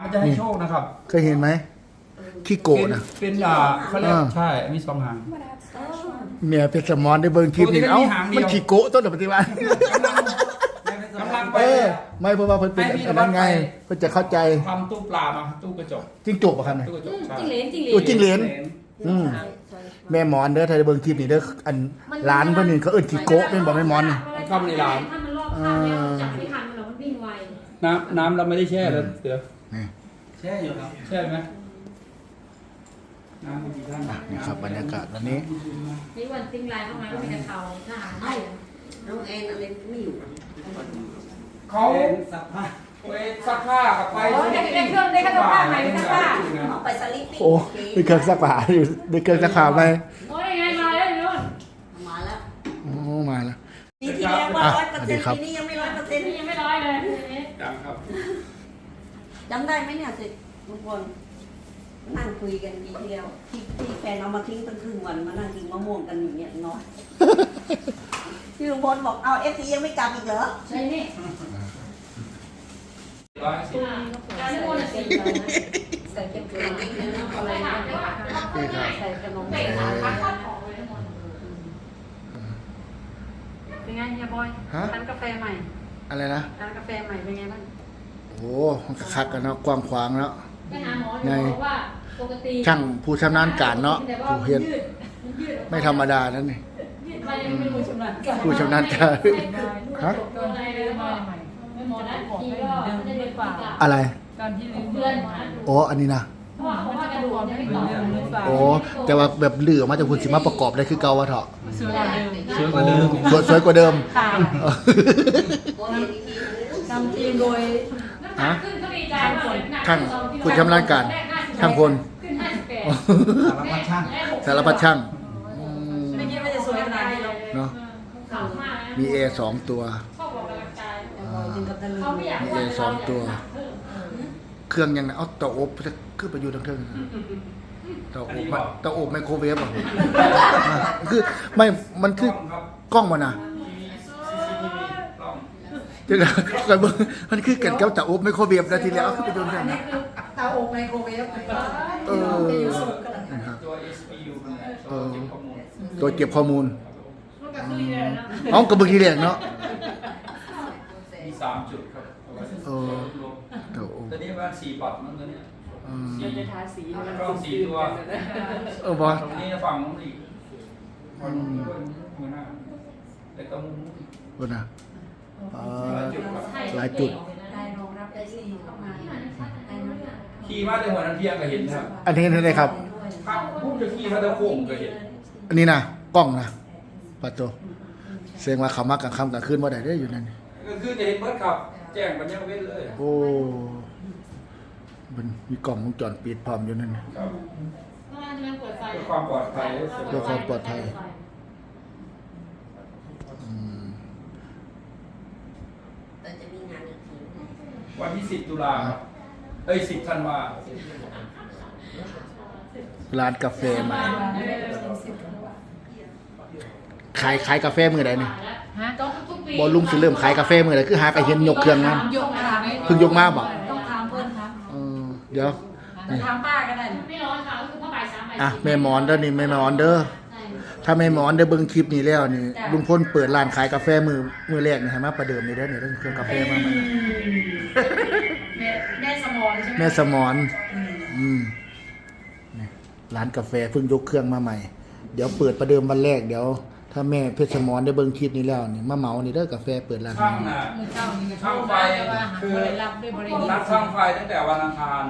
มันจะให้โชคนะครับ เคยเห็นไหมขี้โกะนะเป็นอ่าเขาเรียกอ่าใช่ มีสองหาง เมียเป็นสมอนได้เบิ่งคลิปนี่ปกติมันเอ้ามีหางเดียว มันขี้โกะต้นปฏิวัติกำลังไป เออไม่เพราะว่าเพิ่นเป็นให้พี่อันนั้นไงนวัดไป เพิ่นจะเข้าใจทำตู้ปลามาตู้กระจกจิ้งจกป่ะครับเนี่ย ตู้กระจกใช่จิ้งเหลนจิ้งเหลโอ้นจิ้งเหลน อืม แม่หมอนเด้อถ้าได้เบิ่งคลิปนี่เด้ออันร้านเพิ่นนี่เขาเอิ้นขี้โกะเป็นบ่แม่หมอนนี่ ถ้ามันรอบข้างแล้วจับไม่ทันมันหรอกมันวิ่งไวน้ำน้ำเราไม่ได้แช่แล้วเสือ นี่แช่อยู่ครับแช่ไหมน้ำมีกี่ท่านอะนี่ครับบรรยากาศวันนี้ นี่วันติ้งไลน์เข้ามาก็มีแต่เขาทหารไม่น้องแอนอะไรไม่อยู่เขาซักผ้าไปซักผ้ากับไปโอ้ยได้ได้เครื่องได้เครื่องผ้าใหม่ได้เครื่องผ้าเอาไปสลิปปิ้งโอ้มีเครื่องซักผ้าอยู่มีเครื่องซักผ้าไหมโอ้ยไงมาแล้วนู่นมาแล้วโอ้มาแล้วปีที่แล้วว่าอะร้อยเปอร์สวัสดีเซ็นต์ครับปีนี้ยังไม่ร้อยเปอร์เซ็นต์นี่ยังไม่ร้อยเลยนี่ดังครับ จำได้ไหมเนี่ยสิทุกคนนั่งคุยกันปีที่แล้วที่ที่แฟนเอามาทิ้งตั้งครึ่งวันมานั่งกินมะม่วงกันอย่างเงี้ยน้อยที่ลุงพลบอกเอาเอฟซียังไม่กลับอีกเหรอใช่นี่ร้อยสิบการที่คนสีใส่เก็บตัวอะไรถามว่านี่ครับใส่ขนมเตะขาขาขาของเลยทั้งหมดเป็นไงเฮียบอยฮะร้านกาแฟใหม่ อะไรนะร้านกาแฟใหม่เป็นไงบ้าง โอ้มันก็คักกันเนาะกว้างขวางแล้ว ไปหาหมอหมอบอกว่าปกติช่างผู้ชำนาญการเนาะผู้เฮ็ดไม่ธรรมดานั่นนี่มันยังไม่รู้ชำนาญการผู้ชำนาญการ ฮะตัวอะไรเลยว่าไม่หมอนะทีก็ไม่ได้เรียนกว่าอะไรการที่ลืมเพื่อนโอ้อันนี้นะเพราะว่าเขาว่ากระดูกยังไม่ต่อหรือเปล่าโอ้แต่ว่าแบบเหลือมาจากคุณสิมาประกอบได้คือเก่าวะเถอะสวยกว่าเดิมเชื่อกว่าเดิมสวยสวยกว่าเดิม ค่ะเออโอ้ยอีกทีนำทีมโดย ฮะขึ้นก็ดีใจช่างผู้ชำนาญการช่างพลขึ้นห้าสิบแปดสารพัดช่าง สารพัดช่างอืมไม่คิดว่าจะสวยขนาดนี้หรอกเนาะขาวมากนะมีเอสองตัว ชอบบอกกำลังใจถึงกับตะลึงเขาไม่อยากมีเอสองตัว เครื่องยังไงเอาเตาอบจะขึ้นไปอยู่ทางเทิงนะเตาอบอะเตาอบไมโครเวฟอะอะคือไม่มันคือกล้องมันนะลองเดี๋ยวนะก่อนเบิ่งมันคือกันกับเตาอบไมโครเวฟนะทีแล้วเอาขึ้นไปอยู่ทางเทิงนะเตาอบไมโครเวฟเออนะครับตัว SPU มันเนี่ยเอตัวอเก็บข้อมูลตัวเก็บข้อมูลเอ้ากระเบื้องทีแรกเนาะ มีสามจุดครับเอาไว้เออ รวมเตาอบตัวนี้ประมาณสี่ปัดมั้งตัวเนี้ยอืมเราจะทาสีให้มันกล้องสี่ตัวเออบอสตรงนี้ฝั่งนู้นอีกฝั่งนู้นด้วยมือหน้าแต่ก็มุมนู้นบนนะอ่า หลายจุดครับหลายจุด ได้รองรับได้สี่เข้ามาได้นะขี่มาแต่หัวน้ำเพียงก็เห็นนะครับอันนี้นี่เลยครับ ข้างพุ่งจะขี่มาแต่โค้งก็เห็นอันนี้นะกล้องนะปัดตัวเสียงว่าเขามากกลางค่ำกลางคืนว่าได้ได้อยู่นั่นนี่ก็คือจะเห็นเบิร์ดขับ แจ้งปัญญาเวทเลยโอ้มันมีกล้องวงจรปิดพร้อมอยู่นั่นน่ะครับว่าจะไม่เปิดไฟเพื่อความปลอดภัยเพื่อความปลอดภัย อืม แต่จะมีงานอีกที วันที่สิบตุลาครับเอ้ยสิบธันวาร้านกาแฟใหม่ขายขายกาแฟมือใดนี่ฮะต้องทุกปีบอลลุงสิเริ่มขายกาแฟมือใดคือหากระเห็นยกเครื่องนั้น ยกมาไหมเพิ่งยกมาบ่ต้องถามเพื่อนครับเออเดี๋ยวถามป้าก็ได้ไม่ร้อนค่ะก็คือผ้าใบสามใบอะแม่หมอนเด้อนี่แม่หมอนเด้อใช่ถ้าแม่หมอนได้เบิ่งคลิปนี้แล้วนี่ลุงพลเปิดร้านขายกาแฟมือมือแรกนี่ให้มาประเดิมนี่เด้อนี่เด้อเครื่องกาแฟมาใหม่ แม่แม่สมอนใช่ไหมแม่สมอนอืมนี่ร้านกาแฟเพิ่งยกเครื่องมาใหม่ เดี๋ยวเปิดประเดิมวันแรกเดี๋ยว ถ้าแม่เพชรสมอนได้เบิ่งคลิปนี้แล้วนี่มาเหมานี่เด้อกาแฟเปิดร้านช่างนี้น่ะ มือเจ้านี่ก็ช่างไฟแต่ว่าหาคือบริรับด้วยบรินัดช่างไฟตั้งแต่วันอังคาร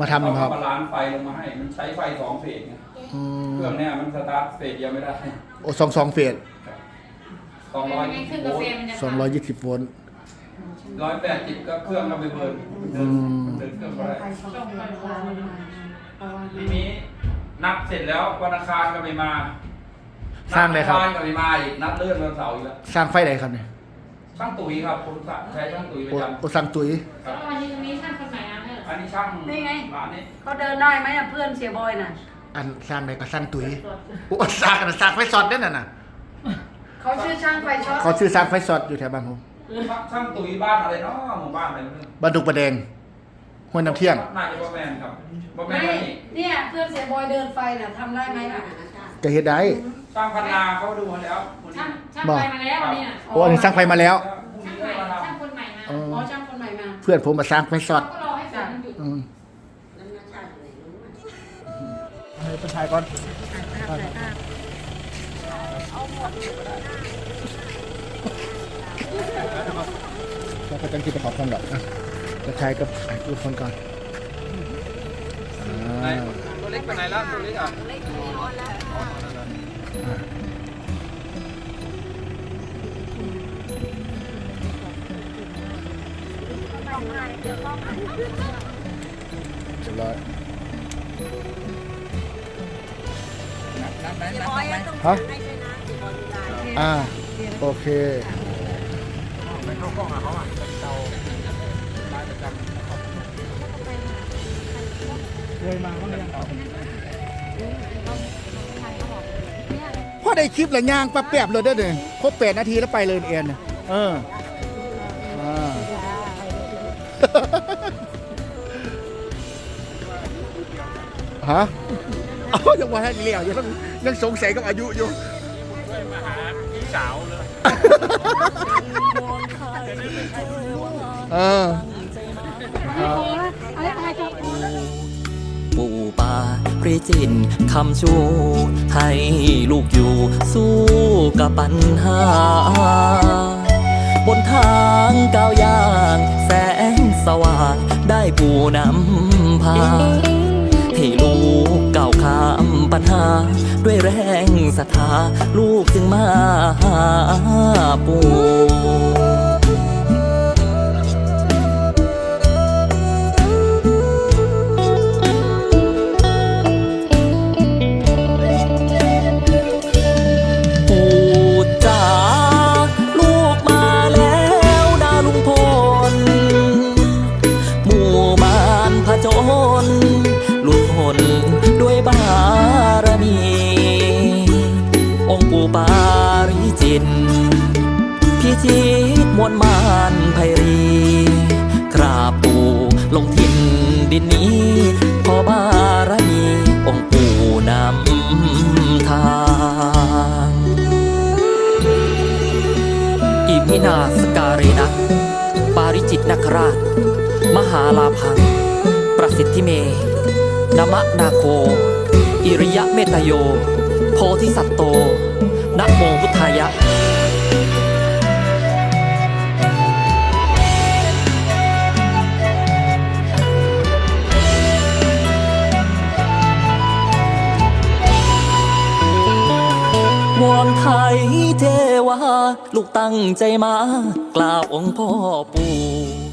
มาทำเขานี่ครับมาล้านไฟลงมาให้ มันใช้ไฟสองเฟสไงอืมเครื่องเนี้ยมันสตาร์ทเฟสเดียวไม่ได้โอ้สองสองเฟสสองร้อย ไม่ขึ้นโวกาแฟลต์มันจะสองร้อยยี่สิบโวลต์ ร้อยแปดสิบก็เครื่องเราไปเบิร์นเดินเดินเครื่องก็ได้ช่องไฟฟ้ามันมาเพราะว่าทีนี้นับเสร็จแล้ววันอังคารก็ไม่มาสร้างเลยครับ นัดอังคารก็ไม่มาอีกนัดเลื่อนวันเสาร์อีกแล้วสร้างไฟใดครับเนี่ยช่างตุ๋ยครับผมใช้ช่างตุ๋ยประโอ้จำโอ้สั่งตุ๋ยครับแล้ววันนี้ตรงนี้ช่างคนใหม่นะเนี่ยอันนี้ช่างร้านนี้เขาเดินได้ไหมอะเพื่อนเสียบอยน่ะอันสร้างใดก็สร้างตุ๋ยโอ้สร้างกันสร้างไฟสอดเด้อนั่นน่ะเขาชื่อช่างไฟช็อตเขาชื่อสร้างไฟสอดอยู่แถวบ้านผม ช่างตุ๋ยบ้านอะไรเนาะหมู่บ้านอะไรไม่รู้บ้านดุกประแดงบห้วยน้ำเที่ยง น่าจะบ่แม่นครับบ่แม่ไม่นนี่เนี่ยเพื่อนเสียบอยเดินไฟน่ะทำได้ไหมล่ะจะเฮ็ดได้สร้างพันนาเขาดูมาแล้วช่างช่างไฟมาแล้ววันนี้น่ะโอ้อันนี้สร้างไฟมาแล้ว พรุ่งช่างนี้ใหม่ก็มาทช่างคนใหม่มาอ๋ออ๋อช่างคนใหม่มาเพื่อนผมมาสร้างไฟสอเขาดก็รอให้ฝนมันหยุดอืมน้ำหน้าชาติไหนรู้ไหมให้ประชายก่อน แล้วก็จังที่ไปขอความดอกนะประชายกับทุกคนก่อนำไหนอ่าตัวเล็กไปไหนแล้วตัวเล็กอะเรียบร้อยฮะอ่าโอเค ไม่เข้ากล้องอะเขาอะเป็นเตาลายประจำเคยมาเขาเรียังเตาพอได้คลิปล้วย่างปแป๊บๆเลยได้เลยครบแปดนาทีแล้วไปเลยเอ็นเนี่ยเอออ่าฮะเอายังว่าให้เลี้ยวยังยังสงสัยกับอายุอยู่มาหาพี่สาวเลย เออปู่ป่าริจินคำชู ให้ลูกอยู่สู้กับปัญหา บนทางก้าวย่าง แสงสว่าง ได้ปู่นำพา ให้ลูกก้าวข้ามปัญหา ด้วยแรงศรัทธา ลูกจึงมาหาปู่ คราช มหาลาพัง ประสิทธิเมนมะนาโค อิริยะเมตโย โพธิสัตโตนะโมพุทธายะวอนไทยเทวา ลูกตั้งใจมากราบองค์พ่อปู่